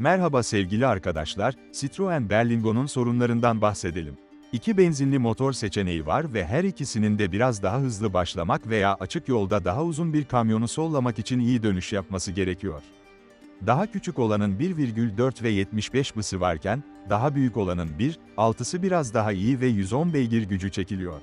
Merhaba sevgili arkadaşlar, Citroen Berlingo'nun sorunlarından bahsedelim. İki benzinli motor seçeneği var ve her ikisinin de biraz daha hızlı başlamak veya açık yolda daha uzun bir kamyonu sollamak için iyi dönüş yapması gerekiyor. Daha küçük olanın 1,4 ve 75 bısı varken, daha büyük olanın 1, 6'sı biraz daha iyi ve 110 beygir gücü çekiliyor.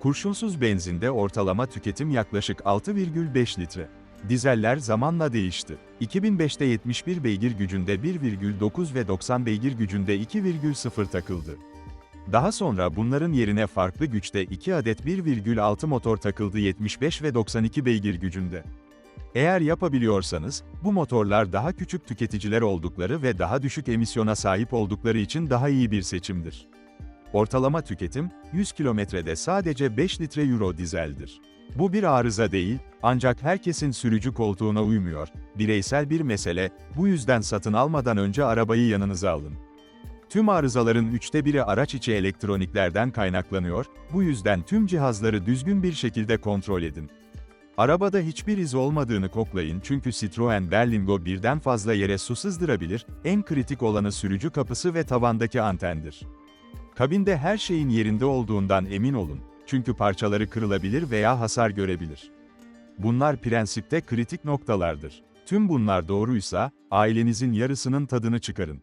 Kurşunsuz benzinde ortalama tüketim yaklaşık 6,5 litre. Dizeller zamanla değişti. 2005'te 71 beygir gücünde 1,9 ve 90 beygir gücünde 2,0 takıldı. Daha sonra bunların yerine farklı güçte 2 adet 1,6 motor takıldı 75 ve 92 beygir gücünde. Eğer yapabiliyorsanız, bu motorlar daha küçük tüketiciler oldukları ve daha düşük emisyona sahip oldukları için daha iyi bir seçimdir. Ortalama tüketim, 100 kilometrede sadece 5 litre euro dizeldir. Bu bir arıza değil, ancak herkesin sürücü koltuğuna uymuyor, bireysel bir mesele, bu yüzden satın almadan önce arabayı yanınıza alın. Tüm arızaların üçte biri araç içi elektroniklerden kaynaklanıyor, bu yüzden tüm cihazları düzgün bir şekilde kontrol edin. Arabada hiçbir iz olmadığını koklayın çünkü Citroen Berlingo birden fazla yere su sızdırabilir, en kritik olanı sürücü kapısı ve tavandaki antendir. Kabinde her şeyin yerinde olduğundan emin olun, çünkü parçaları kırılabilir veya hasar görebilir. Bunlar prensipte kritik noktalardır. Tüm bunlar doğruysa, ailenizin yarısının tadını çıkarın.